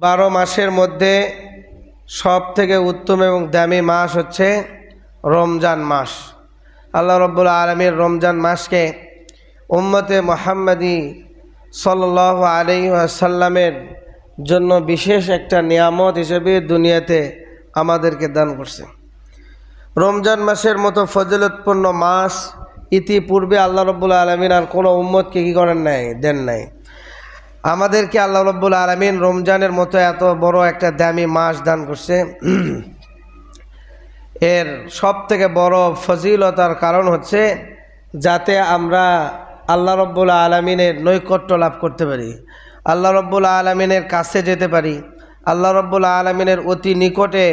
বারো মাসের মধ্যে সব থেকে উত্তম এবং দামি মাস হচ্ছে রমজান মাস। আল্লাহ রব্বুল আলমীর রমজান মাসকে উম্মতে মোহাম্মদী সাল আলি সাল্লামের জন্য বিশেষ একটা নিয়ামত হিসেবে দুনিয়াতে আমাদেরকে দান করছে। রমজান মাসের মতো ফজলতপূর্ণ মাস ইতিপূর্বে আল্লাহ রব্বুল আলমিন আর কোনো উম্মতকে কী করেন নাই, দেন নাই। আমাদেরকে আল্লাহ রব্বুল আলমিন রমজানের মতো এত বড় একটা দামি মাস দান করছে। এর সব থেকে বড় ফজিলতার কারণ হচ্ছে যাতে আমরা আল্লাহ রব্বুল আলমিনের নৈকট্য লাভ করতে পারি। আল্লাহ রব্বুল আলমিনের কাছে যেতে পারি। আল্লাহ রব্বুল আলমিনের অতি নিকটে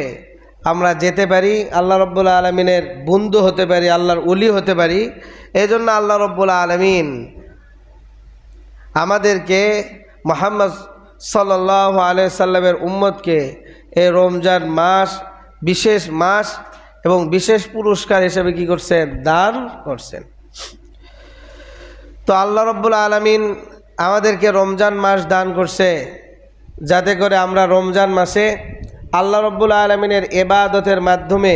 আমরা যেতে পারি। আল্লাহ রব্বুল আলমিনের বন্ধু হতে পারি, আল্লাহর উলি হতে পারি। এই জন্য আল্লাহ রব্বুল আলমিন আমাদেরকে মোহাম্মদ সাল্লাহ আলিয়া সাল্লামের উম্মতকে এই রমজান মাস, বিশেষ মাস এবং বিশেষ পুরস্কার হিসেবে কি করছেন? দান করছেন। তো আল্লাহ রব্বুল আলমিন আমাদেরকে রমজান মাস দান করছে যাতে করে আমরা রমজান মাসে আল্লাহ রব্বুল আলমিনের এবাদতের মাধ্যমে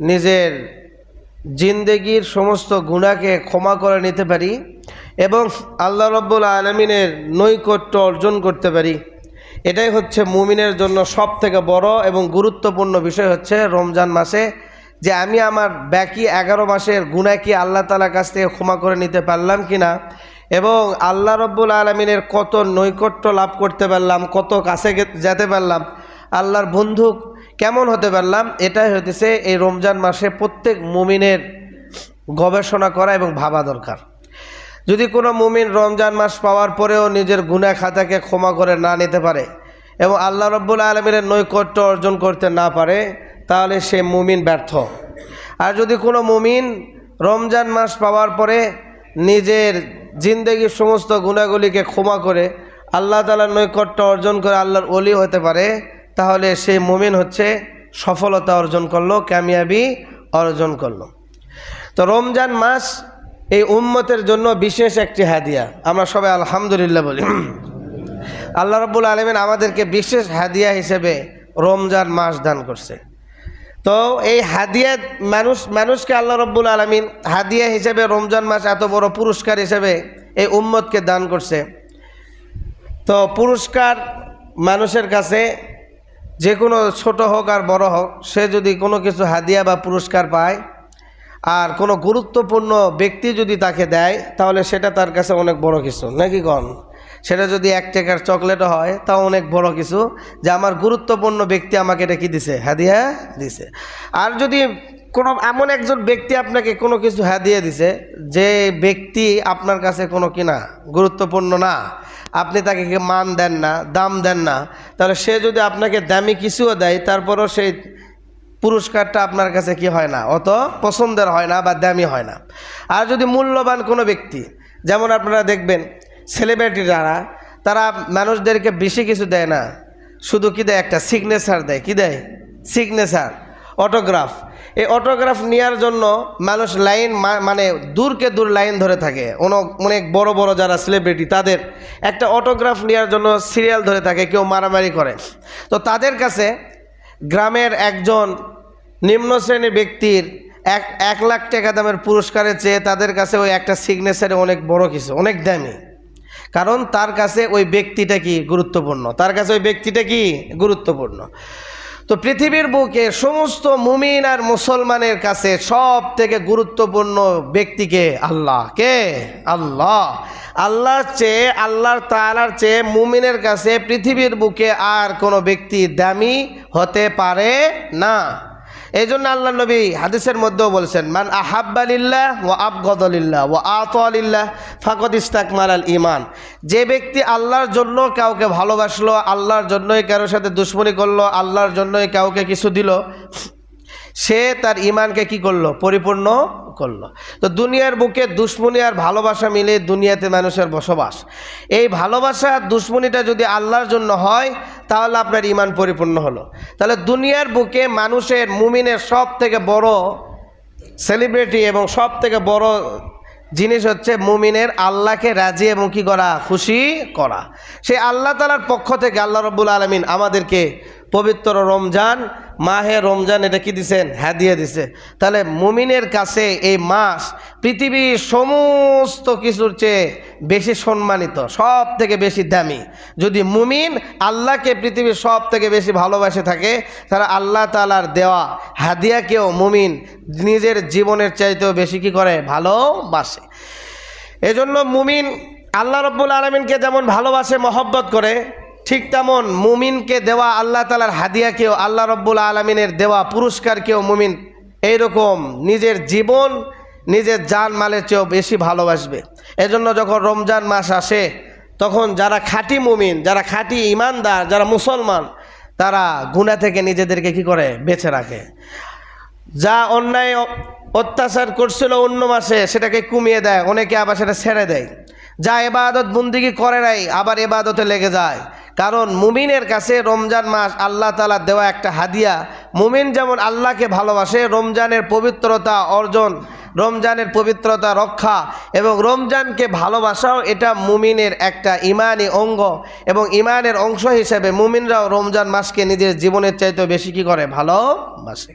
নিজের জিন্দেগির সমস্ত গুণাকে ক্ষমা করে নিতে পারি। এবং আল্লাহ রব্বুল আলমিনের নৈকট্য অর্জন করতে পারি। এটাই হচ্ছে মুমিনের জন্য সব থেকে বড় এবং গুরুত্বপূর্ণ বিষয় হচ্ছে রমজান মাসে, যে আমি আমার ব্যাকি এগারো মাসের গুণা কি আল্লাহ তালার কাছ থেকে ক্ষমা করে নিতে পারলাম কি না এবং আল্লাহ রব্বুল আলমিনের কত নৈকট্য লাভ করতে পারলাম, কত কাছে যেতে পারলাম, আল্লাহর বন্ধু কেমন হতে পারলাম, এটাই হতেছে এই রমজান মাসে প্রত্যেক মুমিনের গবেষণা করা এবং ভাবা দরকার। যদি কোনো মুমিন রমজান মাস পাওয়ার পরেও নিজের গুণা খাতাকে ক্ষমা করে না নিতে পারে এবং আল্লাহ রব্বুল আলমিনের নৈকট্য অর্জন করতে না পারে, তাহলে সে মুমিন ব্যর্থ। আর যদি কোনো মুমিন রমজান মাস পাওয়ার পরে নিজের জিন্দগির সমস্ত গুণাগুলিকে ক্ষমা করে আল্লাহ তালার নৈকট্য অর্জন করে আল্লাহর অলি হতে পারে, তাহলে সেই মুমিন হচ্ছে, সফলতা অর্জন করল, কামিয়াবি অর্জন করল। তো রমজান মাস এই উম্মতের জন্য বিশেষ একটি হাদিয়া। আমরা সবাই আলহামদুলিল্লাহ বলি। আল্লাহ রব্বুল আলমিন আমাদেরকে বিশেষ হাদিয়া হিসেবে রমজান মাস দান করছে। তো এই হাদিয়া মানুষ, মানুষকে আল্লাহ রব্বুল আলমিন হাদিয়া হিসেবে রমজান মাস এত বড় পুরস্কার হিসেবে এই উম্মতকে দান করছে। তো পুরস্কার মানুষের কাছে যে কোনো ছোট হোক আর বড় হোক, সে যদি কোনো কিছু হাদিয়া বা পুরস্কার পায় আর কোনো গুরুত্বপূর্ণ ব্যক্তি যদি তাকে দেয়, তাহলে সেটা তার কাছে অনেক বড় কিছু। নাকি কন? সেটা যদি এক টাকার চকলেটও হয়, তাও অনেক বড় কিছু যে আমার গুরুত্বপূর্ণ ব্যক্তি আমাকে এটা কি দিছে? হাদিয়া দিছে। আর যদি কোনো, এমন একজন ব্যক্তি আপনাকে কোনো কিছু হাদিয়া দিছে, যে ব্যক্তি আপনার কাছে কোনো কিনা গুরুত্বপূর্ণ না, আপনি তাকে মান দেন না, দাম দেন না, তাহলে সে যদি আপনাকে দামি কিছুও দেয়, তারপরও সেই পুরস্কারটা আপনার কাছে কি হয় না? অত পছন্দের হয় না বা দামি হয় না। আর যদি মূল্যবান কোনো ব্যক্তি, যেমন আপনারা দেখবেন সেলিব্রিটি যারা, তারা মানুষদেরকে বেশি কিছু দেয় না। শুধু কি দেয়? একটা সিগনেচার দেয়। কি দেয়? সিগনেচার অটোগ্রাফ এই অটোগ্রাফ নেওয়ার জন্য মানুষ লাইন মানে দূরকে দূর লাইন ধরে থাকে। অনেক বড় বড় যারা সেলিব্রিটি তাদের একটা অটোগ্রাফ নেওয়ার জন্য সিরিয়াল ধরে থাকে, কেউ মারামারি করে। তো তাদের কাছে গ্রামের একজন নিম্ন শ্রেণির ব্যক্তির এক এক লাখ টাকা দামের পুরস্কারের চেয়ে তাদের কাছে ওই একটা সিগনেচারে অনেক বড় কিছু, অনেক দামি। কারণ তার কাছে ওই ব্যক্তিটা কি গুরুত্বপূর্ণ? তার কাছে ওই ব্যক্তিটা কি গুরুত্বপূর্ণ? তো পৃথিবীর বুকে সমস্ত মুমিন আর মুসলমানের কাছে সব থেকে গুরুত্বপূর্ণ ব্যক্তিকে আল্লাহ। কে? আল্লাহ। আল্লাহর চেয়ে, আল্লাহর তালার চেয়ে মুমিনের কাছে পৃথিবীর বুকে আর কোনো ব্যক্তি দামি হতে পারে না। এই জন্য আল্লাহ নবী হাদিসের মধ্যেও বলছেন, মান আহাব্বালিল্লাহ ও আবগদলিল্লাহ ও আতলিল্লাহ ফাকদ ইস্তাকমাল আল ইমান যে ব্যক্তি আল্লাহর জন্য কাউকে ভালোবাসলো, আল্লাহর জন্যই কারোর সাথে দুশ্মনী করল, আল্লাহর জন্যই কাউকে কিছু দিল সে তার ইমানকে কি করল? পরিপূর্ণ করল। তো দুনিয়ার বুকে দুশ্মনী আর ভালোবাসা মিলে দুনিয়াতে মানুষের বসবাস। এই ভালোবাসা দুশ্মনীটা যদি আল্লাহর জন্য হয়, তাহলে আপনার ইমান পরিপূর্ণ হলো। তাহলে দুনিয়ার বুকে মানুষের, মুমিনের সব থেকে বড় সেলিব্রিটি এবং সব থেকে বড় জিনিস হচ্ছে মুমিনের আল্লাহকে রাজি এবং কি করা? খুশি করা। সে আল্লাহ তালার পক্ষ থেকে আল্লাহ রব্বুল আলমিন আমাদেরকে পবিত্র রমজান মাহে রমজান এটা কি দিছেন? হ্যাঁ দিয়ে দিছে। তাহলে মুমিনের কাছে এই মাস পৃথিবীর সমস্ত কিছুর চেয়ে বেশি সম্মানিত সব থেকে বেশি দামি। যদি মুমিন আল্লাহকে পৃথিবীর সব থেকে বেশি ভালোবাসে থাকে তারা আল্লাহ তালার দেওয়া হাদিয়াকেও মুমিন নিজের জীবনের চাইতেও বেশি কি করে? ভালোবাসে। এজন্য মুমিন আল্লাহ রব্বুল আলমিনকে যেমন ভালোবাসে, মহব্বত করে ঠিক তেমন মুমিনকে দেওয়া আল্লাহ তালার হাদিয়াকেও, আল্লাহ রব্বুল আলমিনের দেওয়া পুরস্কারকেও মুমিন এইরকম নিজের জীবন, নিজের যান মালের চেয়েও বেশি ভালোবাসবে। এজন্য যখন রমজান মাস আসে, তখন যারা খাঁটি মুমিন, যারা খাঁটি ইমানদার, যারা মুসলমান, তারা গুণা থেকে নিজেদেরকে কি করে? বেছে রাখে। যা অন্যায় অত্যাচার করছিল অন্য মাসে, সেটাকে কমিয়ে দেয়, অনেকে আবার সেটা ছেড়ে দেয়। যা এবাদত বন্দিগি করে নাই, আবার এবাদতে লেগে যায়। কারণ মুমিনের কাছে রমজান মাস আল্লাহ তালা দেওয়া একটা হাদিয়া। মুমিন যেমন আল্লাহকে ভালোবাসে, রমজানের পবিত্রতা অর্জন, রমজানের পবিত্রতা রক্ষা এবং রমজানকে ভালোবাসাও এটা মুমিনের একটা ইমানি অঙ্গ এবং ইমানের অংশ হিসেবে মুমিনরাও রমজান মাসকে নিজের জীবনের চাইতে বেশি কি করে? ভালোবাসে।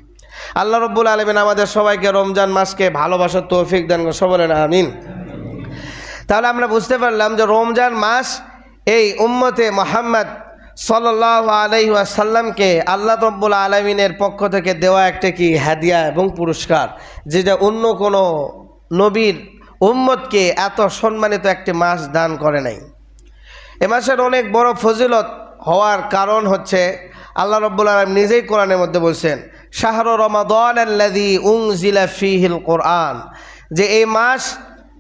আল্লাহ রব্বুল আলমিন আমাদের সবাইকে রমজান মাসকে ভালোবাসার তৌফিক দান সবলেন আমিন। তাহলে আমরা বুঝতে পারলাম যে রমজান মাস এই উম্মতে মোহাম্মদ সাল্লাহ আলহিহাসাল্লামকে আল্লাহ রব্বুল আলমিনের পক্ষ থেকে দেওয়া একটা কি হাদিয়া এবং পুরস্কার, যেটা অন্য কোনো নবীর উম্মতকে এত সম্মানিত একটি মাস দান করে নাই। এ মাসের অনেক বড় ফজিলত হওয়ার কারণ হচ্ছে আল্লাহ রব্বুল আলম নিজেই কোরআনের মধ্যে বলছেন, শাহর আল্লাদি উং জিলা ফিহিল কোরআন। যে এই মাস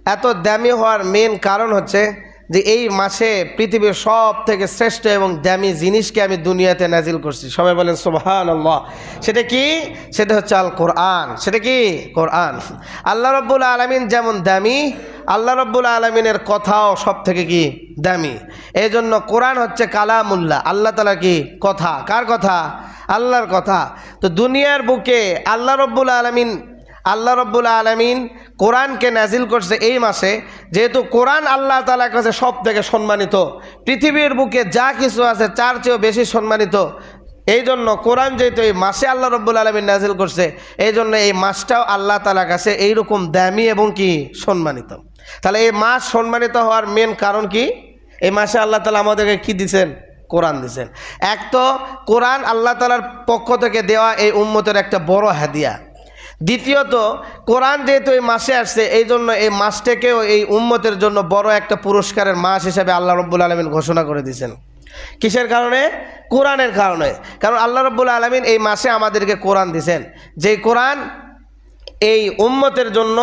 এত দামি হওয়ার মেন কারণ হচ্ছে যে এই মাসে পৃথিবীর সব থেকে শ্রেষ্ঠ এবং দামি জিনিসকে আমি দুনিয়াতে নাজিল করছি। সবাই বলেন সুবহান আল্লাহ সেটা কি? সেটা হচ্ছে আল কোরআন। সেটা কি? কোরআন। আল্লাহ রব্বুল আলমিন যেমন দামি, আল্লাহ রব্বুল আলমিনের কথাও সব থেকে কি? দামি। এই জন্য কোরআন হচ্ছে কালামুল্লাহ। আল্লাহ তালা কি? কথা। কার কথা? আল্লাহর কথা। তো দুনিয়ার বুকে আল্লাহ রব্বুল আলমিন আল্লাহ রব্বুল আলমিন কোরআনকে নাজিল করছে এই মাসে, যেহেতু কোরআন আল্লাহ তালার কাছে সব থেকে সম্মানিত। পৃথিবীর বুকে যা কিছু আছে তার চেয়েও বেশি সম্মানিত। এই জন্য কোরআন যেহেতু এই মাসে আল্লাহ রব্বুল আলমিন নাজিল করছে এই জন্য এই মাসটাও আল্লাহ তালার কাছে এইরকম দামি এবং কি সম্মানিত। তাহলে এই মাস সম্মানিত হওয়ার মেন কারণ কি? এই মাসে আল্লাহ তালা আমাদেরকে কি দিছেন? কোরআন দিছেন। এক তো কোরআন আল্লাহ তালার পক্ষ থেকে দেওয়া এই উম্মতের একটা বড় হাদিয়া। দ্বিতীয়ত, কোরআন যেহেতু এই মাসে আসছে, এই জন্য এই মাসটাকেও এই উম্মতের জন্য বড় একটা পুরস্কারের মাস হিসেবে আল্লাহ রব্বুল আলমিন ঘোষণা করে দিয়েছেন। কিসের কারণে? কোরআনের কারণে। কারণ আল্লাহ রব্বুল আলমিন এই মাসে আমাদেরকে কোরআন দিছেন যে কোরআন এই উম্মতের জন্য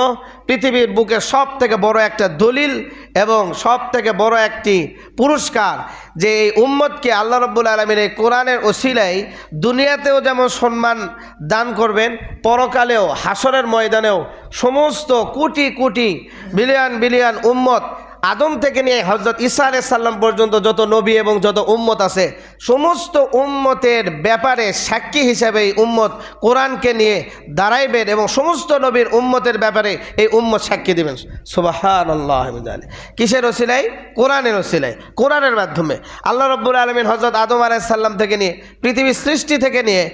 পৃথিবীর বুকে সব থেকে বড় একটা দলিল এবং সব থেকে বড় একটি পুরস্কার যে এই উম্মতকে আল্লাহ রব্বুল আলমীর এই কোরআনের ওসিলাই দুনিয়াতেও যেমন সম্মান দান করবেন, পরকালেও হাসরের ময়দানেও সমস্ত কোটি কোটি বিলিয়ন বিলিয়ন উম্মত আদম থেকে নিয়ে হজরত ঈসা আলাইহিস সাল্লাম পর্যন্ত যত নবী এবং যত উম্মত আছে, সমস্ত উম্মতের ব্যাপারে সাক্ষী হিসাবে এই উম্মত কোরআনকে নিয়ে দাঁড়াইবেন এবং সমস্ত নবীর উম্মতের ব্যাপারে এই উম্মত সাক্ষী দেবেন। সুবাহান আল্লাহ কিসের ওসিলাই কোরআনের ওসিলাই কোরআনের মাধ্যমে। আল্লাহ রব্বুল আলমিন হজরত আদম আলাইহিস সাল্লাম থেকে নিয়ে, পৃথিবীর সৃষ্টি থেকে নিয়ে,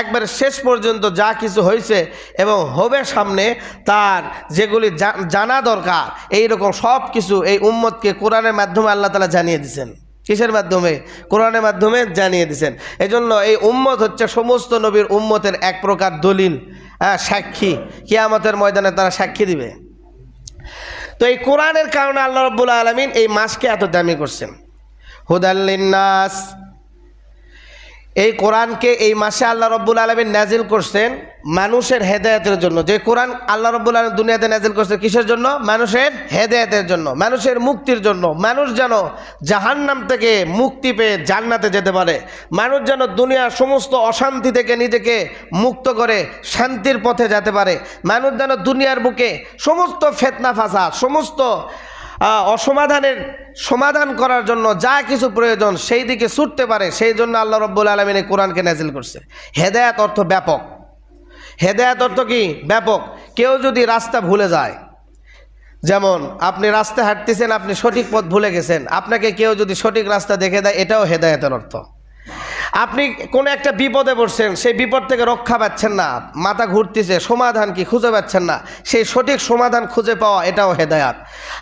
একবার শেষ পর্যন্ত যা কিছু হয়েছে এবং হবে সামনে, তার যেগুলি জানা দরকার এই রকম সব কিছু এই উম্মতকে কোরআনের মাধ্যমে আল্লাহ তালা জানিয়ে দিচ্ছেন কিসের মাধ্যমে? কোরআনের মাধ্যমে জানিয়ে দিছেন। এই জন্য এই উম্মত হচ্ছে সমস্ত নবীর উম্মতের এক প্রকার দলিল হ্যাঁ সাক্ষী। কিয়ামতের ময়দানে তারা সাক্ষী দিবে। তো এই কোরআনের কারণে আল্লাহ রব্বুল আলমিন এই মাসকে এত দামি করছেন। হুদাল্লিন্নাস এই কোরআনকে এই মাসে আল্লাহ রব্বুল আলমিন নাজিল করছেন মানুষের হেদায়তের জন্য। যে কোরআন আল্লাহ রব্বুল আলম দুনিয়াতে নাজিল করছে কিসের জন্য? মানুষের হেদায়তের জন্য, মানুষের মুক্তির জন্য। মানুষ যেন জাহান্নাম থেকে মুক্তি পেয়ে জান্নাতে যেতে পারে। মানুষ যেন দুনিয়ার সমস্ত অশান্তি থেকে নিজেকে মুক্ত করে শান্তির পথে যেতে পারে। মানুষ যেন দুনিয়ার বুকে সমস্ত ফেতনা ফাঁসা, সমস্ত অসমাধানের সমাধান করার জন্য যা কিছু প্রয়োজন সেই দিকে ছুটতে পারে, সেই জন্য আল্লাহ রব্বুল আলমিনে কোরআনকে নাজিল করছে। হেদায়াত অর্থ ব্যাপক। হেদায়াত অর্থ কি? ব্যাপক। কেউ যদি রাস্তা ভুলে যায়, যেমন আপনি রাস্তায় হাঁটতেছেন, আপনি সঠিক পথ ভুলে গেছেন, আপনাকে কেউ যদি সঠিক রাস্তা দেখে দেয়, এটাও হেদায়েতের অর্থ। আপনি কোনো একটা বিপদে পড়ছেন, সেই বিপদ থেকে রক্ষা পাচ্ছেন না, মাথা ঘুরতেছে, সমাধান কি খুঁজে পাচ্ছেন না, সেই সঠিক সমাধান খুঁজে পাওয়া এটাও হেদায়াত।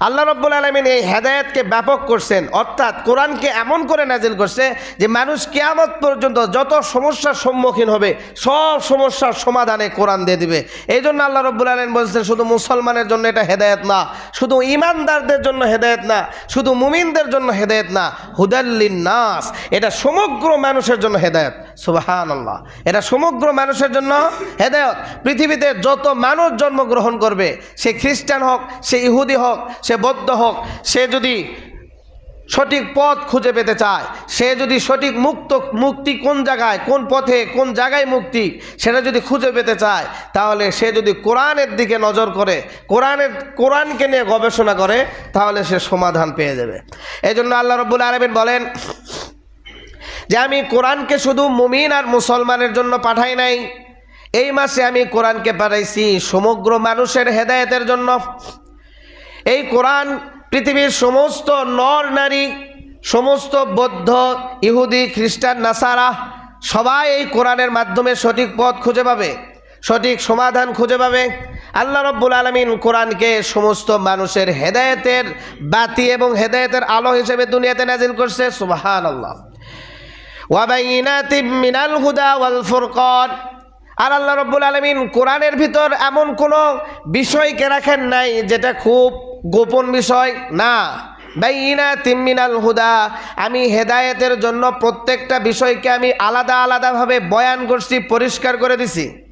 আল্লাহ রব্বুল আলমিন এই হেদায়াতকে ব্যাপক করছেন, অর্থাৎ কোরআনকে এমন করে নাজিল করছে যে মানুষ কেয়ামত পর্যন্ত যত সমস্যার সম্মুখীন হবে, সব সমস্যার সমাধানে কোরআন দিয়ে দিবে। এই জন্য আল্লাহ রব্বুল আলমিন বলছেন, শুধু মুসলমানের জন্য এটা হেদায়েত না, শুধু ইমানদারদের জন্য হেদায়েত না, শুধু মুমিনদের জন্য হেদায়েত না হুদাল্লিন নাস এটা সমগ্র মানুষের জন্য হেদায়ত। সুবাহান আল্লাহ এটা সমগ্র মানুষের জন্য হেদায়ত। পৃথিবীতে যত মানুষ জন্মগ্রহণ করবে, সে খ্রিস্টান হোক, সে ইহুদি হোক, সে বৌদ্ধ হোক, সে যদি সঠিক পথ খুঁজে পেতে চায়, সে যদি সঠিক মুক্ত, মুক্তি কোন জায়গায়, কোন পথে, কোন জায়গায় মুক্তি, সেটা যদি খুঁজে পেতে চায়, তাহলে সে যদি কোরআনের দিকে নজর করে, কোরআনের, কোরআনকে নিয়ে গবেষণা করে, তাহলে সে সমাধান পেয়ে যাবে। এই জন্য আল্লাহ রব্বুল আলমিন বলেন যে আমি কোরআনকে শুধু মুমিন আর মুসলমানের জন্য পাঠাই নাই। এই মাসে আমি কোরআনকে পাঠাইছি সমগ্র মানুষের হেদায়েতের জন্য। এই কোরআন পৃথিবীর সমস্ত নর নারী, সমস্ত বৌদ্ধ, ইহুদি, খ্রিস্টান, নাসারা, সবাই এই কোরআনের মাধ্যমে সঠিক পথ খুঁজে পাবে, সঠিক সমাধান খুঁজে পাবে। আল্লাহ রব্বুল আলমিন কোরআনকে সমস্ত মানুষের হেদায়েতের বাতি এবং হেদায়েতের আলো হিসেবে দুনিয়াতে নাজিল করছে। সুবাহান আল্লাহ মিনাল হুদা আর আল্লাহ রব্বুল আলমিন কোরআনের ভিতর এমন কোনো বিষয়কে রাখেন নাই যেটা খুব গোপন বিষয়। না বাইনা তিম্মিনাল হুদা। আমি হেদায়েতের জন্য প্রত্যেকটা বিষয়কে আমি আলাদা আলাদাভাবে বয়ান করছি, পরিষ্কার করে দিছি।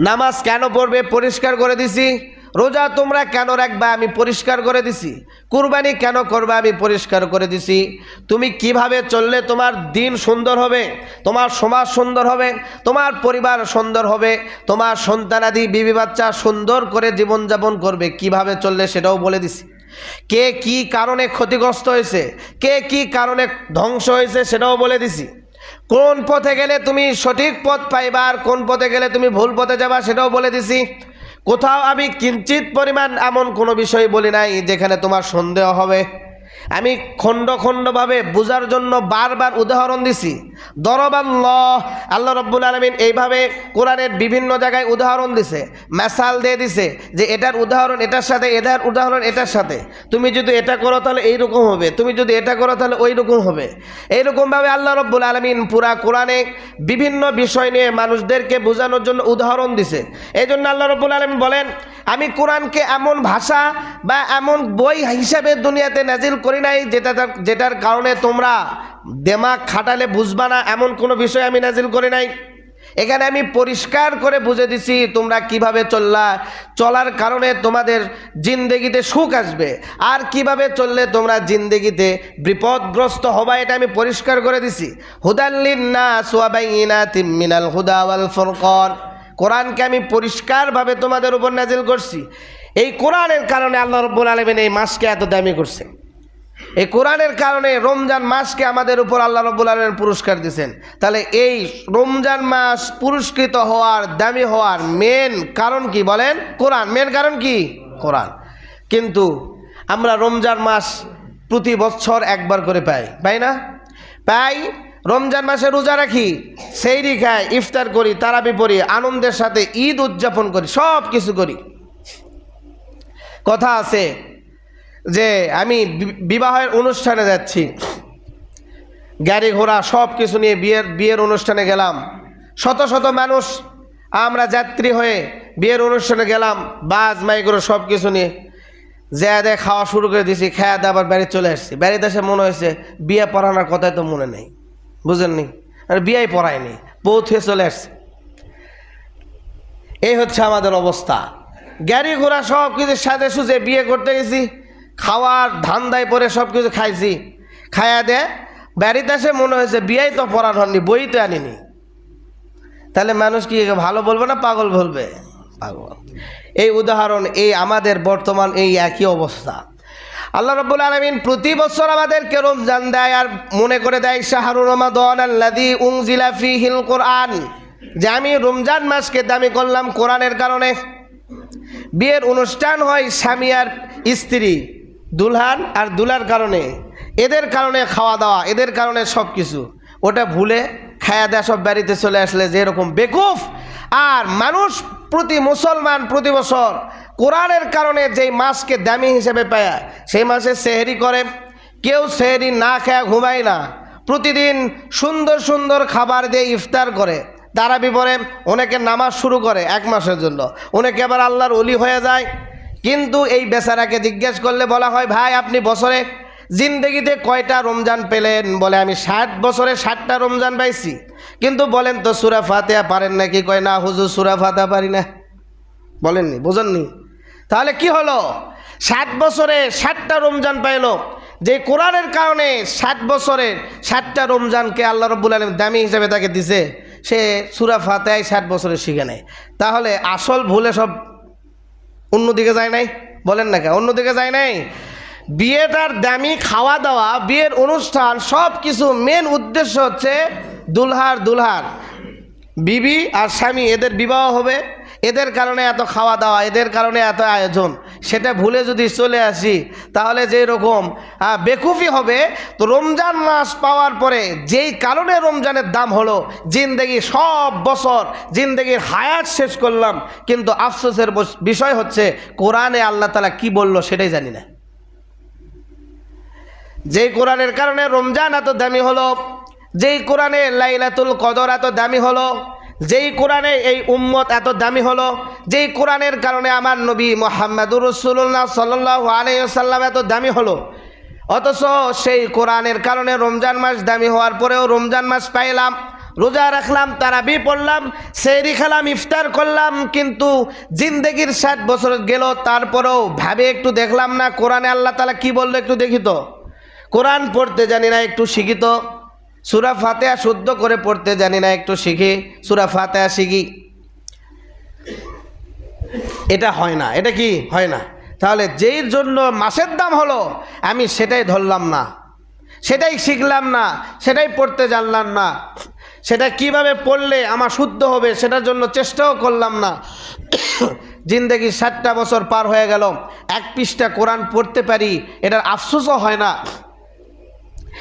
নামাজ কেন পড়বে, পরিষ্কার করে দিছি? রোজা তোমরা কেন রাখবা আমি পরিষ্কার করে দিছি? কুরবানি কেন করবে আমি পরিষ্কার করে দিছি? তুমি কীভাবে চললে তোমার দিন সুন্দর হবে? তোমার সমাজ সুন্দর হবে? তোমার পরিবার সুন্দর হবে? তোমার সন্তানাদি, বিবি বাচ্চা সুন্দর করে জীবনযাপন করবে? কীভাবে চললে সেটাও বলে দিছি। কে কি কারণে ক্ষতিগ্রস্ত হয়েছে? কে কি কারণে ধ্বংস হয়েছে সেটাও বলে দিছি। কোন পথে গেলে তুমি সঠিক পথ পাইবা আর কোন পথে গেলে তুমি ভুল পথে যাবা সেটাও বলে দিছি। কোথাও আমি কিঞ্চিত পরিমাণ এমন কোনো বিষয় বলি নাই যেখানে তোমার সন্দেহ হবে। আমি খণ্ড খণ্ডভাবে বোঝার জন্য বারবার উদাহরণ দিছি। দরবাল্লাহ, আল্লাহ রব্বুল আলমিন এইভাবে কোরআনের বিভিন্ন জায়গায় উদাহরণ দিছে। মেসাল দিয়ে দিছে যে এটার উদাহরণ এটার সাথে, এটার উদাহরণ এটার সাথে। তুমি যদি এটা করো তাহলে এইরকম হবে। তুমি যদি এটা করো তাহলে ওই রকম হবে। এইরকমভাবে আল্লাহ রব্বুল আলমিন পুরা কোরআনে বিভিন্ন বিষয় নিয়ে মানুষদেরকে বোঝানোর জন্য উদাহরণ দিছে। এই জন্য আল্লাহ রব্বুল আলমিন বলেন, আমি কোরআনকে এমন ভাষা বা এমন বই হিসাবে দুনিয়াতে নাজিল করি নাই, যেটা যেটার কারণে তোমরা দেমাগ খাটালে বুঝবা না, এমন কোনো বিষয় আমি নাজিল করি নাই। এখানে আমি পরিষ্কার করে বুঝে দিছি তোমরা কীভাবে চললা, চলার কারণে তোমাদের জিন্দেগিতে সুখ আসবে। আর কীভাবে চললে তোমরা জিন্দেগিতে বিপদগ্রস্ত হবা, এটা আমি পরিষ্কার করে দিছি। হুদাল্লিন্না সোয়াবাইনা তিম্মিনাল হুদা ওয়াল ফরকন। কোরআনকে আমি পরিষ্কারভাবে তোমাদের উপর নাজিল করছি। এই কোরআনের কারণে আল্লাহ রব্বুল আলমিন এই মাসকে এত দামি করছে এই কোরআনের কারণে রমজান মাসকে আমাদের উপর আল্লাহ রব্বুল আলমের পুরস্কার দিয়েছেন। তাহলে এই রমজান মাস পুরস্কৃত হওয়ার, দামি হওয়ার মেন কারণ কি বলেন? কোরআন। মেন কারণ কি? কোরআন। কিন্তু আমরা রমজান মাস প্রতি বছর একবার করে পাই। পাই না? পাই। রমজান মাসে রোজা রাখি, সেইরি খাই, ইফতার করি, তারাবি পড়ি, আনন্দের সাথে ঈদ উদযাপন করি সব কিছু করি। কথা আছে যে আমি বিবাহের অনুষ্ঠানে যাচ্ছি। গাড়ি ঘোড়া সব কিছু নিয়ে বিয়ের বিয়ের অনুষ্ঠানে গেলাম। শত শত মানুষ, আমরা যাত্রী হয়ে বিয়ের অনুষ্ঠানে গেলাম। বাস মাইক্রো সব কিছু নিয়ে দেয় খাওয়া শুরু করে দিয়েছি খাওয়া দিয়ে আবার বাড়ি চলে আসছি। বাড়িতে এসে মনে হয়েছে, বিয়ে পড়ানোর কথাই তো মনে নেই। বুঝেননি? আর বিয়েই পড়ায়নি, বউ থুয়ে চলে আসছে। এই হচ্ছে আমাদের অবস্থা। গাড়ি ঘোড়া সব কিছু সাজে সুজে বিয়ে করতে গেছি। খাওয়ার ধান্দায় পরে সব কিছু খাইছি। খায়া দে, বাড়িতে এসে মনে হয়েছে বিয়েই তো পড়ার হননি বই তো আনিনি। তাহলে মানুষ কি ভালো বলবে না পাগল বলবে? পাগল। এই উদাহরণ, এই আমাদের বর্তমান এই একই অবস্থা। আল্লাহ রব্বুল আলমিন প্রতি বছর আমাদেরকে রমজান দেয় আর মনে করে দেয় শাহরুর রমাদন আল্লাদি উংজিলা ফিহিল কোরআন। যে আমি রমজান মাসকে দামি করলাম কোরআনের কারণে। বিয়ের অনুষ্ঠান হয় স্বামী আর স্ত্রী। দুলহান আর দুলার কারণে। এদের কারণে খাওয়া দাওয়া, এদের কারণে সব কিছু ওটা ভুলে খায়া দেয়া সব বাড়িতে চলে আসলে যেরকম বেকুফ। আর মানুষ প্রতি মুসলমান প্রতি বছর কোরআনের কারণে যেই মাছকে দামি হিসেবে পায়, সেই মাসে সেহেরি করে। কেউ সেহেরি না খায়া ঘুমায় না। প্রতিদিন সুন্দর সুন্দর খাবার দিয়ে ইফতার করে। তারা বিপরে অনেকে নামাজ শুরু করে এক মাসের জন্য। অনেকে আবার আল্লাহর অলি হয়ে যায়। কিন্তু এই বেচারাকে জিজ্ঞেস করলে বলা হয়, ভাই, আপনি বছরে জিন্দগিতে কয়টা রমজান পেলেন? বলে, আমি ষাট বছরে ষাটটা রমজান পাইছি। কিন্তু বলেন তো, সুরা ফাতেহা পারেন নাকি কয়, না, হুজুর, সুরা ফাতেহা পারি না। বলেননি, বোঝেননি? তাহলে কি হলো? ষাট বছরে ষাটটা রমজান পাইলো। যে কোরআনের কারণে ষাট বছরের ষাটটা রমজানকে আল্লাহ রব্বুল আলম দামি হিসেবে তাকে দিছে, সে সুরা ফাতেহাই ষাট বছরে শিখে নেয়। তাহলে আসল ভুলে সব অন্যদিকে যায় নাই? বলেন না কে অন্যদিকে যায় নাই? বিয়েটার দামি খাওয়া দাওয়া, বিয়ের অনুষ্ঠান সব কিছু মেন উদ্দেশ্য হচ্ছে দুলহার দুলহার। বিবি আর স্বামী, এদের বিবাহ হবে। এদের কারণে এত খাওয়া দাওয়া, এদের কারণে এত আয়োজন, সেটা ভুলে যদি চলে আসি, তাহলে যে রকম বেকুফি হবে। তো রমজান মাস পাওয়ার পরে যেই কারণে রমজানের দাম হলো, জিন্দেগি সব বছর জিন্দেগির হায়াত শেষ করলাম, কিন্তু আফসোসের বিষয় হচ্ছে, কোরআনে আল্লাহ তালা কি বলল সেটাই জানি না। যেই কোরআনের কারণে রমজান এত দামি হলো, যেই কোরআনে লাইলাতুল কদর এত দামি হলো যেই কোরআনে এই উম্মত এত দামি হলো, যেই কোরআনের কারণে আমার নবী মোহাম্মদুর রসুল্লাহ সাল্লাহ আলাইসাল্লাম এত দামি হলো। অথচ সেই কোরআনের কারণে রমজান মাস দামি হওয়ার পরেও রমজান মাস পাইলাম, রোজা রাখলাম, তারাবি পড়লাম সেরি খেলাম, ইফতার করলাম, কিন্তু জিন্দেগির ষাট বছর গেল, তারপরেও ভাবে একটু দেখলাম না, কোরআনে আল্লাহ তালা কি বলল একটু দেখি তো। কোরআন পড়তে জানি না, একটু শিখি তো। সুরা ফাতেহা শুদ্ধ করে পড়তে জানি না, একটু শিখি। সুরা ফাতেহা শিখি। এটা হয় না, এটা কি? হয় না। তাহলে যেই জন্য মাসের দাম হলো, আমি সেটাই ধরলাম না। সেটাই শিখলাম না, সেটাই পড়তে জানলাম না। সেটা কীভাবে পড়লে আমার শুদ্ধ হবে, সেটার জন্য চেষ্টাও করলাম না। জিন্দগি ষাটটা বছর পার হয়ে গেল, এক পৃষ্ঠা কোরআন পড়তে পারি, এটার আফসোসও হয় না।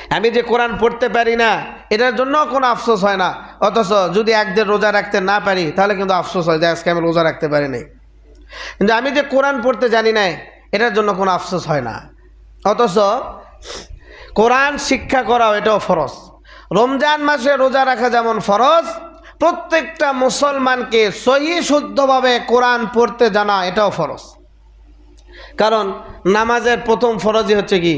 আমি যে কোরআন পড়তে পারি না, এটার জন্য কোনো আফসোস হয় না। অথচ যদি একদিন রোজা রাখতে না পারি, তাহলে কিন্তু আফসোস হয় যে আজকে আমি রোজা রাখতে পারি পারিনি কিন্তু আমি যে কোরআন পড়তে জানি না এটার জন্য কোনো আফসোস হয় না। অথচ কোরআন শিক্ষা করাও এটাও ফরজ। রমজান মাসে রোজা রাখা যেমন ফরজ, প্রত্যেকটা মুসলমানকে সহি শুদ্ধভাবে কোরআন পড়তে জানা এটাও ফরজ। কারণ নামাজের প্রথম ফরজই হচ্ছে কি?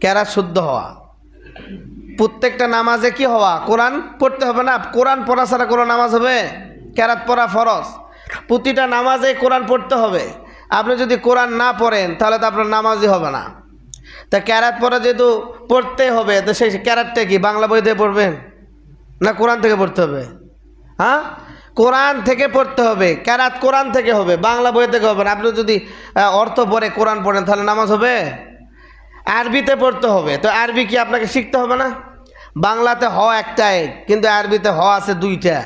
ক্যারা শুদ্ধ হওয়া। প্রত্যেকটা নামাজে কি হওয়া? কোরআন পড়তে হবে না? কোরআন পড়া ছাড়া কোনো নামাজ হবে? ক্যারাত পড়া ফরজ। প্রতিটা নামাজে কোরআন পড়তে হবে। আপনি যদি কোরআন না পড়েন, তাহলে তো আপনার নামাজই হবে না। তা ক্যারাত পড়া যেহেতু পড়তে হবে, তো সেই ক্যারাতটা কি? বাংলা বই দিয়ে পড়বেন? না কোরআন থেকে পড়তে হবে? হ্যাঁ? কোরআন থেকে পড়তে হবে। ক্যারাত কোরআন থেকে হবে, বাংলা বই থেকে হবে না। আপনি যদি অর্থ পড়ে কোরআন পড়েন, তাহলে নামাজ হবে? আরবিতে পড়তে হবে। তো আরবি কি আপনাকে শিখতে হবে না? বাংলাতে হ একটাই কিন্তু আরবিতে হ আছে দুইটা।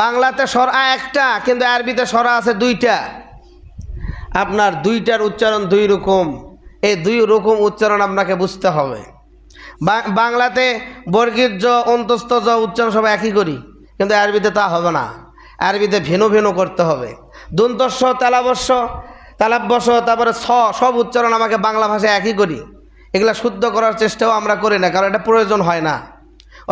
বাংলাতে সরা একটা, কিন্তু আরবিতে সরা আছে দুইটা। আপনার দুইটার উচ্চারণ দুই রকম। এই দুই রকম উচ্চারণ আপনাকে বুঝতে হবে। বাংলাতে বর্গীর জ অন্তস্থ, জ উচ্চারণ সব একই করি, কিন্তু আরবিতে তা হবে না। আরবিতে ভিন্ন ভিন্ন করতে হবে। দন্তস্ব তালাবস্য তালাব্বস তারপরে ছ সব উচ্চারণ আমাকে বাংলা ভাষায় একই করি। এগুলা শুদ্ধ করার চেষ্টাও আমরা করি না, কারণ এটা প্রয়োজন হয় না।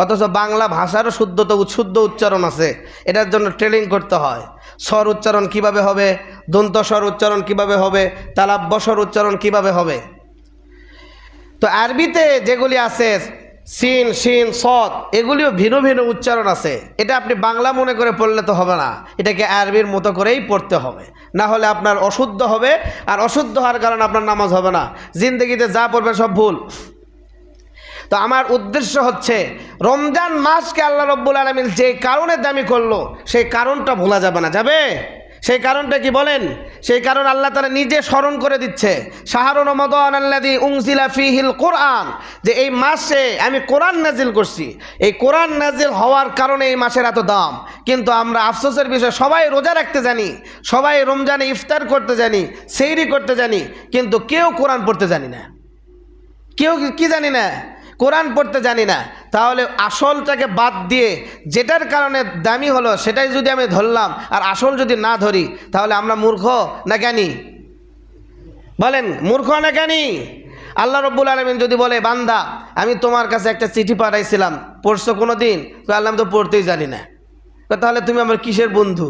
অথচ বাংলা ভাষারও শুদ্ধতা, শুদ্ধ উচ্চারণ আছে, এটার জন্য ট্রেনিং করতে হয়। স্বর উচ্চারণ কীভাবে হবে? দন্ত স্বর উচ্চারণ কীভাবে হবে? তালাব্বস্বর উচ্চারণ কীভাবে হবে? তো আরবিতে যেগুলি আছে সিন শিন সৎ, এগুলিও ভিন্ন ভিন্ন উচ্চারণ আছে। এটা আপনি বাংলা মনে করে পড়লে তো হবে না। এটাকে আরবির মতো করেই পড়তে হবে। না হলে আপনার অশুদ্ধ হবে, আর অশুদ্ধ হওয়ার কারণে আপনার নামাজ হবে না। জিন্দগিতে যা পড়বে সব ভুল। তো আমার উদ্দেশ্য হচ্ছে, রমজান মাসকে আল্লাহ রব্বুল আলমিন যে কারণে দামি করল, সেই কারণটা ভোলা যাবে না। যাবে? সেই কারণটা কি বলেন? সেই কারণ আল্লাহ তারা নিজে স্মরণ করে দিচ্ছে। শাহরুন আল্লাদি উংজিলা ফিহিল কোরআন। যে এই মাসে আমি কোরআন নাজিল করছি। এই কোরআন নাজিল হওয়ার কারণে এই মাসের এত দাম। কিন্তু আমরা আফসোসের বিষয়, সবাই রোজা রাখতে জানি, সবাই রমজানে ইফতার করতে জানি, সেইরি করতে জানি, কিন্তু কেউ কোরআন পড়তে জানি না। কেউ কি জানি না? কোরআন পড়তে জানি না, তাহলে আসলটাকে বাদ দিয়ে যেটার কারণে দামি হলো সেটাই যদি আমি ধরলাম আর আসল যদি না ধরি, তাহলে আমরা মূর্খ না জ্ঞানী? বলেন, মূর্খ না জ্ঞানী? আল্লাহ রব্বুল আলমিন যদি বলে, বান্দা, আমি তোমার কাছে একটা চিঠি পাঠাইছিলাম, পড়ছো কোনো দিন তো আল্লাহ তো পড়তেই জানি না। তাহলে তুমি আমার কিসের বন্ধু?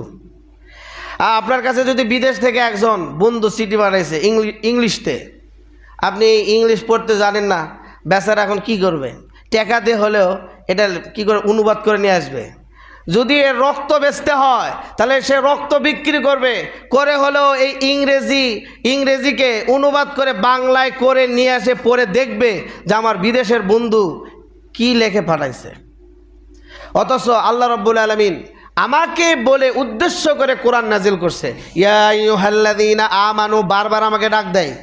আপনার কাছে যদি বিদেশ থেকে একজন বন্ধু চিঠি পাঠাইছে, ইংলি ইংলিশতে, আপনি ইংলিশ পড়তে জানেন না বেচারা এখন কি করবে? টাকা দিয়ে হলেও এটা কি করে অনুবাদ করে নিয়ে আসবে? যদি এর রক্ত বেচতে হয়, তাহলে সে রক্ত বিক্রি করবে। করে হলেও এই ইংরেজি, ইংরেজিকে অনুবাদ করে বাংলায় করে নিয়ে আসে পরে দেখবে যে আমার বিদেশের বন্ধু কি লেখে পাঠাইছে। অথচ আল্লাহ রব্বুল আলমিন আমাকে বলে উদ্দেশ্য করে কোরআন নাজিল করছে। ইয়া ইউহাল্লাযীনা আমানু, বারবার আমাকে ডাক দেয়।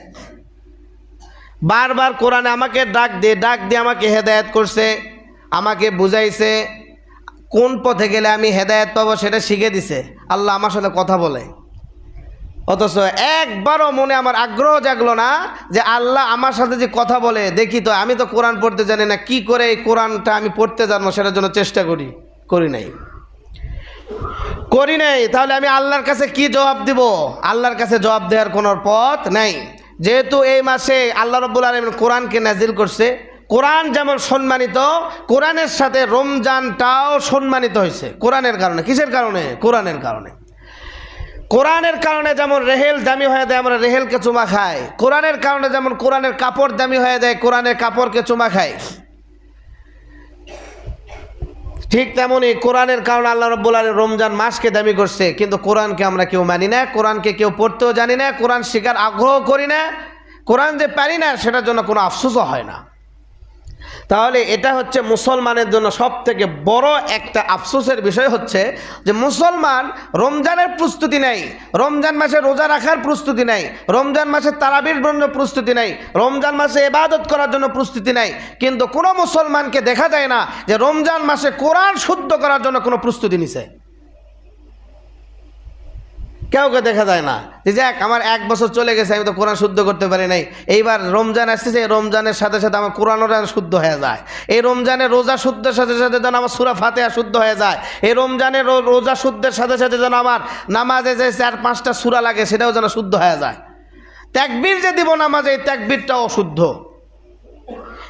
বারবার কোরআনে আমাকে ডাক দিয়ে ডাক দিয়ে আমাকে হেদায়েত করছে, আমাকে বুঝাইছে, কোন পথে গেলে আমি হেদায়ত পাবো সেটা শিখে দিছে। আল্লাহ আমার সাথে কথা বলে। অথচ একবারও মনে আমার আগ্রহ জাগলো না যে আল্লাহ আমার সাথে যে কথা বলে। দেখি তো, আমি তো কোরআন পড়তে জানি না, কি করে এই কোরআনটা আমি পড়তে জানব সেটার জন্য চেষ্টা করি করি নাই। করি নাই, তাহলে আমি আল্লাহর কাছে কি জবাব দিব? আল্লাহর কাছে জবাব দেওয়ার কোনো পথ নাই। যেহেতু এই মাসে আল্লাহ রব্বুল আলমিন কোরআনকে নাজিল করছে, কোরআন যেমন সম্মানিত, কোরআনের সাথে রমজানটাও সম্মানিত হয়েছে। কোরআনের কারণে, কিসের কারণে? কোরআনের কারণে। কোরআনের কারণে যেমন রেহেল দামি হয়ে যায়, আমরা রেহেলকে চুমা খাই। কোরআনের কারণে যেমন কোরআনের কাপড় দামি হয়ে যায়, কোরআনের কাপড়কে চুমা খাই। ঠিক তেমনই কোরআনের কারণে আল্লাহ রব্বুল আলী রমজান মাসকে দামি করছে, কিন্তু কোরআনকে আমরা কেউ মানি না, কোরআনকে কেউ পড়তেও জানি না, কোরআন শিকার আগ্রহ করি না, কোরআন যে পারি না, সেটার জন্য কোনো আফসোসও হয় না। তাহলে এটা হচ্ছে মুসলমানের জন্য সব থেকে বড় একটা আফসোসের বিষয় হচ্ছে যে মুসলমান রমজানের প্রস্তুতি নেই, রমজান মাসে রোজা রাখার প্রস্তুতি নেই, রমজান মাসে তারাবির জন্য প্রস্তুতি নেই, রমজান মাসে এবাদত করার জন্য প্রস্তুতি নেই। কিন্তু কোনো মুসলমানকে দেখা যায় না যে রমজান মাসে কোরআন শুদ্ধ করার জন্য কোনো প্রস্তুতি নিছে। কাউকে দেখা যায় না। যে যাক আমার এক বছর চলে গেছে, আমি তো কোরআন শুদ্ধ করতে পারি নাই। এইবার রমজান আসতেছে, এই রমজানের সাথে সাথে আমার কোরআনও যেন শুদ্ধ হয়ে যায়। এই রমজানের রোজা শুদ্ধের সাথে সাথে যেন আমার সুরা ফাতেহা শুদ্ধ হয়ে যায়। এই রমজানের রোজা শুদ্ধের সাথে সাথে যেন আমার নামাজে যে চার, পাঁচটা সুরা লাগে, সেটাও যেন শুদ্ধ হয়ে যায়। ত্যাকবীর যে দিব নামাজে, এই ত্যাকবীরটাও অশুদ্ধ।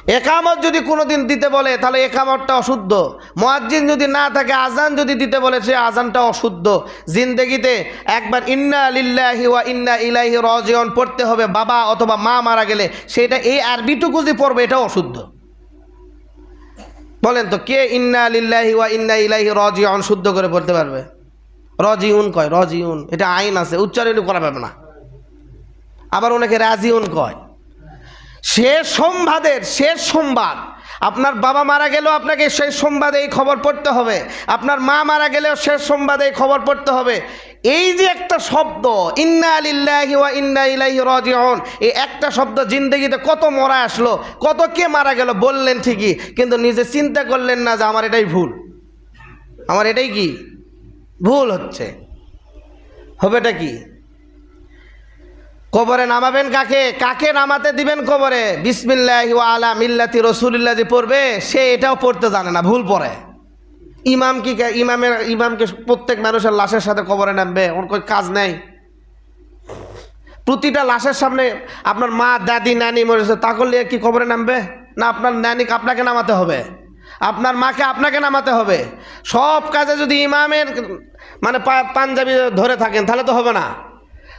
একামত যদি কোনো দিন দিতে বলে, তাহলে একামতটা অশুদ্ধ। মোয়াজ্জিন যদি না থাকে আজান যদি দিতে বলে, সে আজানটা অশুদ্ধ। জিন্দেগিতে একবার ইন্না লিল্লাহি ওয়া ইন্না ইলাইহি রাজিউন পড়তে হবে, বাবা অথবা মা মারা গেলে, সেটা এই আরবিটুকু যে পড়বে এটা অশুদ্ধ। বলেন তো, কে ইন্না লিল্লাহি ওয়া ইন্না ইলাইহি রাজিউন শুদ্ধ করে পড়তে পারবে? রজিউন কয়, রজিউন। এটা আইন আছে, উচ্চারণ করা পাবে না। আবার অনেকে রাজিউন কয়। শেষ সম্বাদের শেষ সংবাদ আপনার বাবা মারা গেলেও আপনাকে শেষ সংবাদে এই খবর পড়তে হবে। আপনার মা মারা গেলেও শেষ সংবাদে এই খবর পড়তে হবে। এই যে একটা শব্দ, ইন্না লিল্লাহি ওয়া ইন্না ইলাইহি রাজিউন এই একটা শব্দ জিন্দগিতে কত মরা আসলো, কত কে মারা গেল বললেন ঠিকই, কিন্তু নিজে চিন্তা করলেন না যে আমার এটাই ভুল। আমার এটাই কি? ভুল হচ্ছে। হবেটা কি? কবরে নামাবেন কাকে? কাকে নামাতে দিবেন কবরে? বিসমিল্লাহ আলা মিল্লাতি রসুলিল্লাহ যে পড়বে, সে এটাও পড়তে জানে না, ভুল পড়ে। ইমাম কি ইমামের, ইমামকে প্রত্যেক মানুষের লাশের সাথে কবরে নামবে, ওর કોઈ কাজ নেই। প্রতিটা লাশের সামনে আপনার মা, দাদি, নানি মরেছে তা করলে কি কবরে নামবে? না, আপনার নানিকে আপনাকে নামাতে হবে? আপনার মাকে আপনাকে নামাতে হবে? সব কাজে যদি ইমামের মানে পাঞ্জাবি ধরে থাকেন, তাহলে তো হবে না।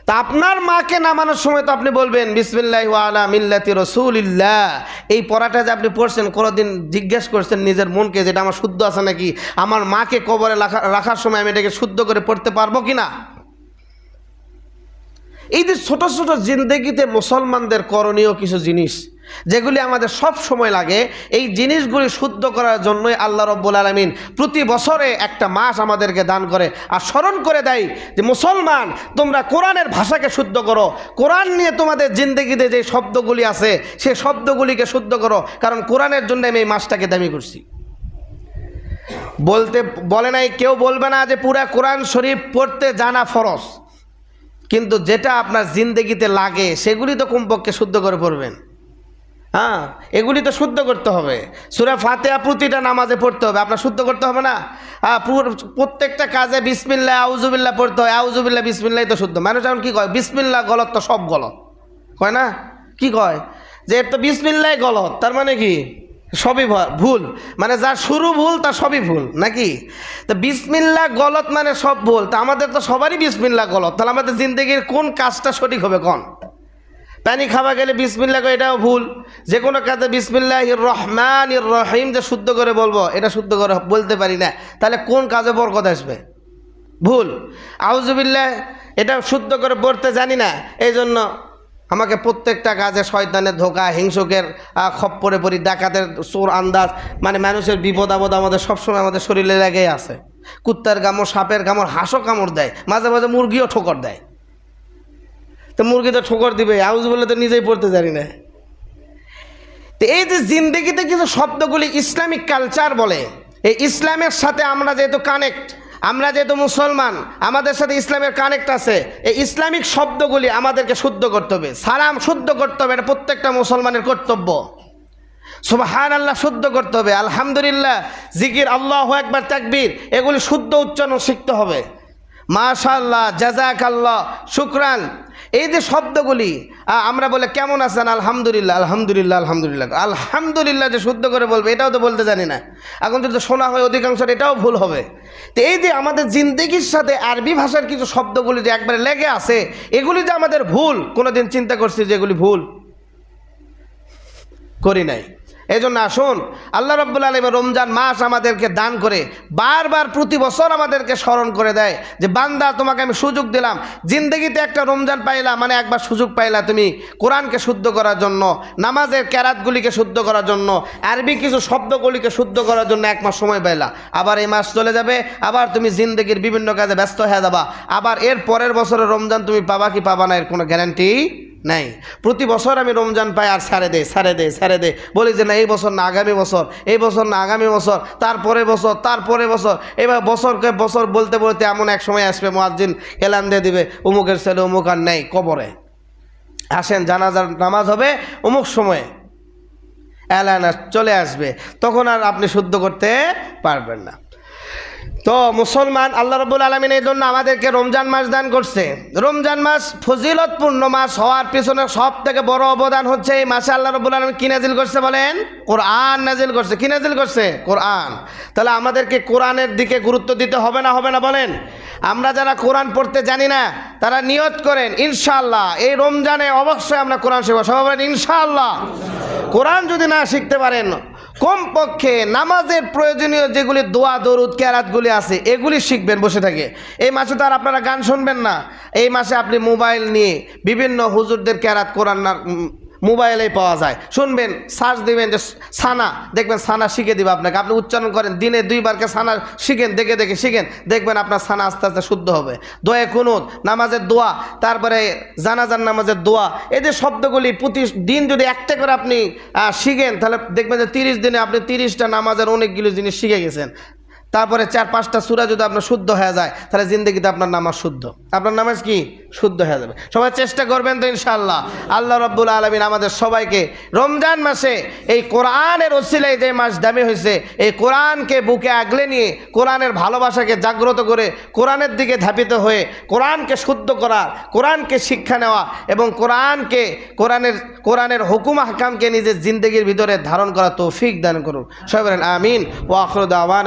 তা আপনার মাকে নামানোর সময় তো আপনি বলবেন, বিসমিল্লাহ আলা মিল্লাতি রসুলিল্লাহ। এই পড়াটা যে আপনি পড়ছেন, কোনোদিন জিজ্ঞেস করছেন নিজের মনকে যেটা আমার শুদ্ধ আছে নাকি? আমার মাকে কবরে রাখা- রাখার সময় আমি এটাকে শুদ্ধ করে পড়তে পারব কি না এই যে ছোট ছোট জিন্দগিতে মুসলমানদের করণীয় কিছু জিনিস, যেগুলি আমাদের সব সময় লাগে, এই জিনিসগুলি শুদ্ধ করার জন্যই আল্লাহ রব্বুল আলমিন প্রতি বছরে একটা মাস আমাদেরকে দান করে আর স্মরণ করে দেয় যে, মুসলমান, তোমরা কোরআনের ভাষাকে শুদ্ধ করো। কোরআন নিয়ে তোমাদের জিন্দগিতে যে শব্দগুলি আছে, সে শব্দগুলিকে শুদ্ধ করো। কারণ কোরআনের জন্য আমি এই মাসটাকে দামি করছি। বলতে, বলে নাই, কেউ বলবে না যে, পুরা কোরআন শরীফ পড়তে জানা ফরজ। কিন্তু যেটা আপনার জিন্দগিতে লাগে, সেগুলি তো কমপক্ষে শুদ্ধ করে পড়বেন। হ্যাঁ এগুলি তো শুদ্ধ করতে হবে। সুরা ফাতেহা প্রতিটা নামাজে পড়তে হবে। আপনার শুদ্ধ করতে হবে না? হ্যাঁ প্রত্যেকটা কাজে বিসমিল্লা আউজুবিল্লা পড়তে হয়। আউজুবিল্লা বিসমিল্লাই তো শুদ্ধ। মানুষ এখন কী কয়? বিসমিল্লা গলত তো সব গলত। কয় না? কি কয়? যে এর তো বিসমিল্লাই গলত, তার মানে কি? সবই ভুল। মানে যার শুরু ভুল তার সবই ভুল, নাকি? তো বিসমিল্লা গলত মানে সব ভুল। তা আমাদের তো সবারই বিসমিল্লা গলত। তাহলে আমাদের জিন্দগির কোন কাজটা সঠিক হবে কোন? পানি খাওয়া গেলে বিসমিল্লা এটাও ভুল। যে কোনো কাজে বিসমিল্লাহ রহমান রহিম যে শুদ্ধ করে বলব, এটা শুদ্ধ করে বলতে পারি না। তাহলে কোন কাজে বরকত আসবে? ভুল। আউজুবিল্লাহ এটা শুদ্ধ করে পড়তে জানি না। এই জন্য আমাকে প্রত্যেকটা কাজে শয়তানের ধোকা, হিংসুকের খপ্পরে পড়ি ডাকাতের চোর আন্দাজ মানে মানুষের বিপদ আপদ আমাদের সবসময় আমাদের শরীরে লেগেই আছে। কুত্তার কামড়, সাপের কামড়, হাঁসও কামড় দেয়, মাঝে মাঝে মুরগিও ঠোকর দেয়। তো মুরগি তো ঠোকর দিবে, আউজ বলে তো নিজেই পড়তে জানি না। তো এই যে জিন্দগিতে কিছু শব্দগুলি ইসলামিক কালচার বলে, এই ইসলামের সাথে আমরা যেহেতু কানেক্ট আমরা যেহেতু মুসলমান, আমাদের সাথে ইসলামের কানেক্ট আছে, এই ইসলামিক শব্দগুলি আমাদেরকে শুদ্ধ করতে হবে। সালাম শুদ্ধ করতে হবে, এটা প্রত্যেকটা মুসলমানের কর্তব্য। সুবাহান আল্লাহ শুদ্ধ করতে হবে, আলহামদুলিল্লাহ, জিকির, আল্লাহ একবার তাকবীর, এগুলি শুদ্ধ উচ্চারণ শিখতে হবে। মাশাল্লাহ জাজাক আল্লাহ শুক্রান এই যে শব্দগুলি আমরা বলে কেমন আছেন? আলহামদুলিল্লাহ আলহামদুলিল্লাহ আলহামদুলিল্লাহ। আলহামদুলিল্লাহ যে শুদ্ধ করে বলবে, এটাও তো বলতে জানি না। এখন যদি শোনা হয় অধিকাংশ এটাও ভুল হবে। তো এই যে আমাদের জিন্দগির সাথে আরবি ভাষার কিছু শব্দগুলি যে একবারে লেগে আছে, এগুলি যে আমাদের ভুল, কোনোদিন চিন্তা করছি যে এগুলি ভুল। করি নাই। এই জন্য আসুন, আল্লাহ রব্বুল আলম রমজান মাস আমাদেরকে দান করে বারবার প্রতি বছর আমাদেরকে স্মরণ করে দেয় যে, বান্দা, তোমাকে আমি সুযোগ দিলাম। জিন্দগিতে একটা রমজান পাইলা মানে একবার সুযোগ পাইলা তুমি কোরআনকে শুদ্ধ করার জন্য, নামাজের ক্যারাতগুলিকে শুদ্ধ করার জন্য, আরবি কিছু শব্দগুলিকে শুদ্ধ করার জন্য এক মাস সময় পাইলা। আবার এই মাস চলে যাবে, আবার তুমি জিন্দগির বিভিন্ন কাজে ব্যস্ত হয়ে যাবা। আবার এর পরের বছরের রমজান তুমি পাবা কি পাবা না, এর কোনো গ্যারান্টি নাই। প্রতি বছর আমি রমজান পাই আর সারে দে সারে দে সারে দে। বলি যে না, এই বছর না, আগামী বছর, এই বছর না, আগামী বছর, তারপরে বছর তারপরে বছর। এবার বছরকে বছর বলতে বলতে এমন এক সময় আসবে, মোয়াজ্জিন এলান দিয়ে দিবে অমুকের ছেলে অমুক আর নেই কবরে। আসেন, জানাজার নামাজ হবে অমুক সময়ে। এলান চলে আসবে। তখন আর আপনি শুদ্ধ করতে পারবেন না। তো মুসলমান আল্লাহ রবুল আলমিন এই জন্য আমাদেরকে রমজান মাস দান করছে। রমজান মাস ফজিলতপূর্ণ মাস হওয়ার পিছনে সব থেকে বড় অবদান হচ্ছে এই মাসে আল্লাহ রবুল আলমিন কি নাজিল করছে বলেন? কোরআন নাজিল করছে। কি নাজিল করছে? কোরআন। তাহলে আমাদেরকে কোরআনের দিকে গুরুত্ব দিতে হবে না হবে না বলেন? আমরা যারা কোরআন পড়তে জানি না, তারা নিয়ত করেন, ইনশাআল্লাহ, এই রমজানে অবশ্যই আমরা কোরআন শিখব। সবাই বলেন, ইনশাআল্লাহ। কোরআন যদি না শিখতে পারেন কমপক্ষে নামাজের প্রয়োজনীয় যেগুলি দোয়া, দরুদ ক্যারাতগুলি আছে, এগুলি শিখবেন, বসে থাকে। এই মাসে তো আর আপনারা গান শুনবেন না। এই মাসে আপনি মোবাইল নিয়ে বিভিন্ন হুজুরদের ক্যারাত কোরআন মোবাইলেই পাওয়া যায়। শুনবেন সার্চ দিবেন যে সানা, দেখবেন সানা শিখে দিবে আপনাকে। আপনি উচ্চারণ করেন, দিনে দুইবারকে সানা শিখেন, দেখে দেখে শিখেন, দেখবেন আপনার সানা আস্তে আস্তে শুদ্ধ হবে। দোয়া কুনুত নামাজের দোয়া, তারপরে জানাজার নামাজের দোয়া। এই যে শব্দগুলি প্রতি দিন যদি একটা করে আপনি শিখেন, তাহলে দেখবেন যে তিরিশ দিনে আপনি তিরিশটা নামাজের অনেকগুলো জিনিস শিখে গেছেন। তারপরে চার পাঁচটা সুরা যদি আপনার শুদ্ধ হয়ে যায়, তাহলে জিন্দগিতে আপনার নামাজ শুদ্ধ। আপনার নামাজ কি? শুদ্ধ হয়ে যাবে। সবাই চেষ্টা করবেন তো ইনশাল্লাহ আল্লাহ রব্বুল আলমিন আমাদের সবাইকে রমজান মাসে এই কোরআনের ওসিলায় যে মাস দামি হয়েছে, এই কোরআনকে বুকে আগলে নিয়ে কোরআনের ভালোবাসাকে জাগ্রত করে কোরআনের দিকে ধাপিত হয়ে কোরআনকে শুদ্ধ করা, কোরআনকে শিক্ষা নেওয়া এবং কোরআনকে, কোরআনের কোরআনের হুকুম হাকামকে নিজের জিন্দগির ভিতরে ধারণ করা তৌফিক দান করুন। সবাই আমিন। ও আখরুদ আওয়ান